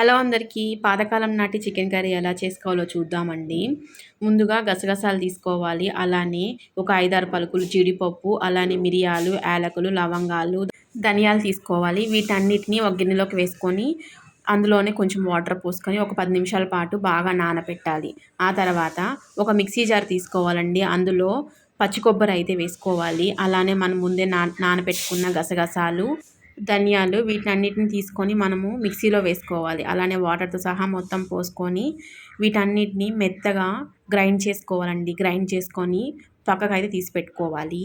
Hello అందరికీ. పాతకాలం నాటి చికెన్ కర్రీ ఎలా చేసుకోవాలో చూద్దామండి. ముందుగా గసగసాలు తీసుకోవాలి. అలానే ఒక ఐదారు పలుకులు జీడిపప్పు అలానే మిరియాలు యాలకులు లవంగాలు ధనియాలు తీసుకోవాలి. వీటన్నిటిని ఒక గిన్నెలోకి వేసుకొని అందులోనే కొంచెం వాటర్ పోసుకొని ఒక పది నిమిషాల పాటు బాగా నానబెట్టాలి ఆ తర్వాత ఒక మిక్సీ జార్ తీసుకోవాలండి. అందులో పచ్చి కొబ్బరి అయితే వేసుకోవాలి. అలానే మనం ముందే నా నానబెట్టుకున్న గసగసాలు ధనియాలు వీటన్నిటిని తీసుకొని మనము మిక్సీలో వేసుకోవాలి. అలానే వాటర్తో సహా మొత్తం పోసుకొని వీటన్నిటిని మెత్తగా గ్రైండ్ చేసుకోవాలండి. గ్రైండ్ చేసుకొని పక్కకైతే తీసి పెట్టుకోవాలి.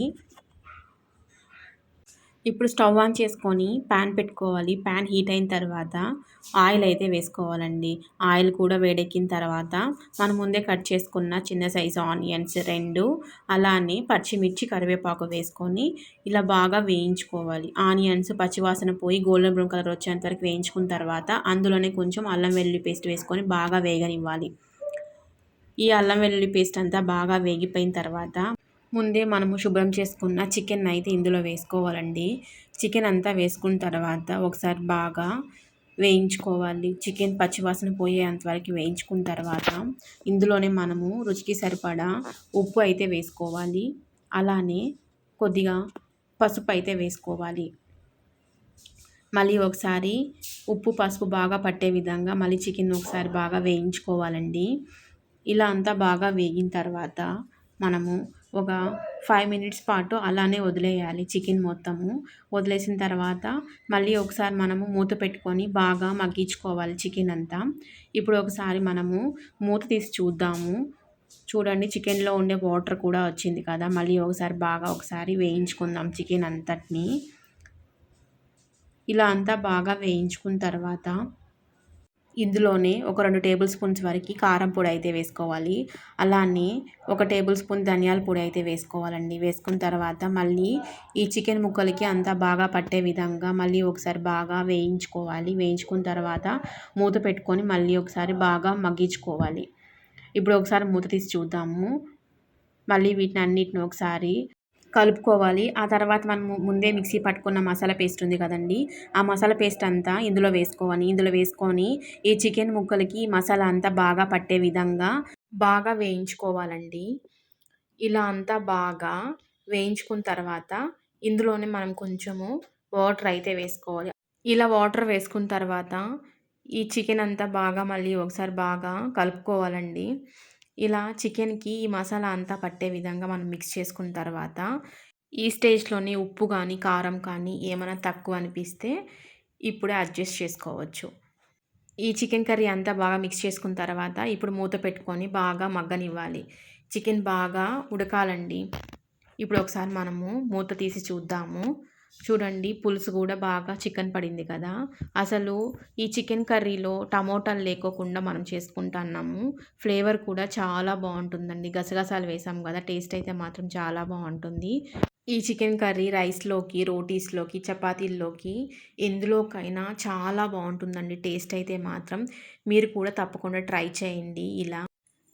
ఇప్పుడు స్టవ్ ఆన్ చేసుకొని ప్యాన్ పెట్టుకోవాలి. ప్యాన్ హీట్ అయిన తర్వాత ఆయిల్ అయితే వేసుకోవాలండి. ఆయిల్ కూడా వేడెక్కిన తర్వాత మనం ముందే కట్ చేసుకున్న చిన్న సైజు ఆనియన్స్ రెండు అలానే పచ్చిమిర్చి కరివేపాకు వేసుకొని ఇలా బాగా వేయించుకోవాలి. ఆనియన్స్ పచ్చివాసన పోయి గోల్డెన్ బ్రౌన్ కలర్ వచ్చేంత వరకు వేయించుకున్న తర్వాత అందులోనే కొంచెం అల్లం వెల్లుల్లి పేస్ట్ వేసుకొని బాగా వేగనివ్వాలి. ఈ అల్లం వెల్లుల్లి పేస్ట్ అంతా బాగా వేగిపోయిన తర్వాత ముందే మనము శుభ్రం చేసుకున్న చికెన్ అయితే ఇందులో వేసుకోవాలండి. చికెన్ అంతా వేసుకున్న తర్వాత ఒకసారి బాగా వేయించుకోవాలి. చికెన్ పచ్చివాసన పోయేంత వరకు వేయించుకున్న తర్వాత ఇందులోనే మనము రుచికి సరిపడా ఉప్పు అయితే వేసుకోవాలి. అలానే కొద్దిగా పసుపు అయితే వేసుకోవాలి. మళ్ళీ ఒకసారి ఉప్పు పసుపు బాగా పట్టే విధంగా మళ్ళీ చికెన్ ఒకసారి బాగా వేయించుకోవాలండి. ఇలా అంతా బాగా వేగిన తర్వాత మనము ఒక ఫైవ్ మినిట్స్ పాటు అలానే వదిలేయాలి చికెన్ మొత్తము. వదిలేసిన తర్వాత మళ్ళీ ఒకసారి మనము మూత పెట్టుకొని బాగా మగ్గించుకోవాలి చికెన్ అంతా. ఇప్పుడు ఒకసారి మనము మూత తీసి చూద్దాము. చూడండి చికెన్లో ఉండే వాటర్ కూడా వచ్చింది కదా. మళ్ళీ ఒకసారి బాగా ఒకసారి వేయించుకుందాం చికెన్ అంతటిని. ఇలా అంతా బాగా వేయించుకున్న తర్వాత ఇందులోనే ఒక రెండు టేబుల్ స్పూన్స్ వరకు కారం పొడి అయితే వేసుకోవాలి. అలానే ఒక టేబుల్ స్పూన్ ధనియాల పొడి అయితే వేసుకోవాలండి. వేసుకున్న తర్వాత మళ్ళీ ఈ చికెన్ ముక్కలకి అంతా బాగా పట్టే విధంగా మళ్ళీ ఒకసారి బాగా వేయించుకోవాలి. వేయించుకున్న తర్వాత మూత పెట్టుకొని మళ్ళీ ఒకసారి బాగా మగ్గించుకోవాలి. ఇప్పుడు ఒకసారి మూత తీసి చూద్దాము. మళ్ళీ వీటిని అన్నిటిని ఒకసారి కలుపుకోవాలి. ఆ తర్వాత మనం ముందే మిక్సీ పట్టుకున్న మసాలా పేస్ట్ ఉంది కదండి. ఆ మసాలా పేస్ట్ అంతా ఇందులో వేసుకోవాలి. ఇందులో వేసుకొని ఈ చికెన్ ముక్కలకి మసాలా అంతా బాగా పట్టే విధంగా బాగా వేయించుకోవాలండి. ఇలా అంతా బాగా వేయించుకున్న తర్వాత ఇందులోనే మనం కొంచెము వాటర్ అయితే వేసుకోవాలి. ఇలా వాటర్ వేసుకున్న తర్వాత ఈ చికెన్ అంతా బాగా మళ్ళీ ఒకసారి బాగా కలుపుకోవాలండి. ఇలా చికెన్కి ఈ మసాలా అంతా పట్టే విధంగా మనం మిక్స్ చేసుకున్న తర్వాత ఈ స్టేజ్లోనే ఉప్పు కానీ కారం కానీ ఏమైనా తక్కువ అనిపిస్తే ఇప్పుడే అడ్జస్ట్ చేసుకోవచ్చు. ఈ చికెన్ కర్రీ అంతా బాగా మిక్స్ చేసుకున్న తర్వాత ఇప్పుడు మూత పెట్టుకొని బాగా మగ్గనివ్వాలి. చికెన్ బాగా ఉడకాలండి. ఇప్పుడు ఒకసారి మనము మూత తీసి చూద్దాము. చూడండి పులుసు కూడా బాగా చికెన్ పడింది కదా. అసలు ఈ చికెన్ కర్రీలో టమోటాలు లేకోకుండా మనం చేసుకుంటున్నాము ఫ్లేవర్ కూడా చాలా బాగుంటుందండి. గసగసాలు వేసాం కదా టేస్ట్ అయితే మాత్రం చాలా బాగుంటుంది. ఈ చికెన్ కర్రీ రైస్లోకి రోటీస్లోకి చపాతీల్లోకి ఎందులోకైనా చాలా బాగుంటుందండి. టేస్ట్ అయితే మాత్రం మీరు కూడా తప్పకుండా ట్రై చేయండి ఇలా.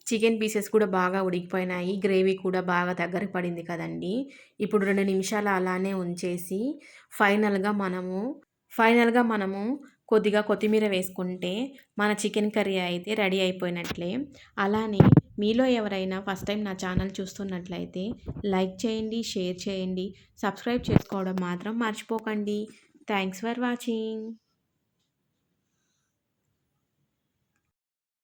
చికెన్ పీసెస్ కూడా బాగా ఉడికిపోయినాయి. గ్రేవీ కూడా బాగా దగ్గర పడింది కదండి. ఇప్పుడు రెండు నిమిషాలు అలానే ఉంచేసి ఫైనల్గా మనము ఫైనల్గా మనము కొద్దిగా కొత్తిమీర వేసుకుంటే మన చికెన్ కర్రీ అయితే రెడీ అయిపోయినట్లే. అలానే మీలో ఎవరైనా ఫస్ట్ టైం నా ఛానల్ చూస్తున్నట్లయితే లైక్ చేయండి షేర్ చేయండి. సబ్స్క్రైబ్ చేసుకోవడం మాత్రం మర్చిపోకండి. Thanks for watching.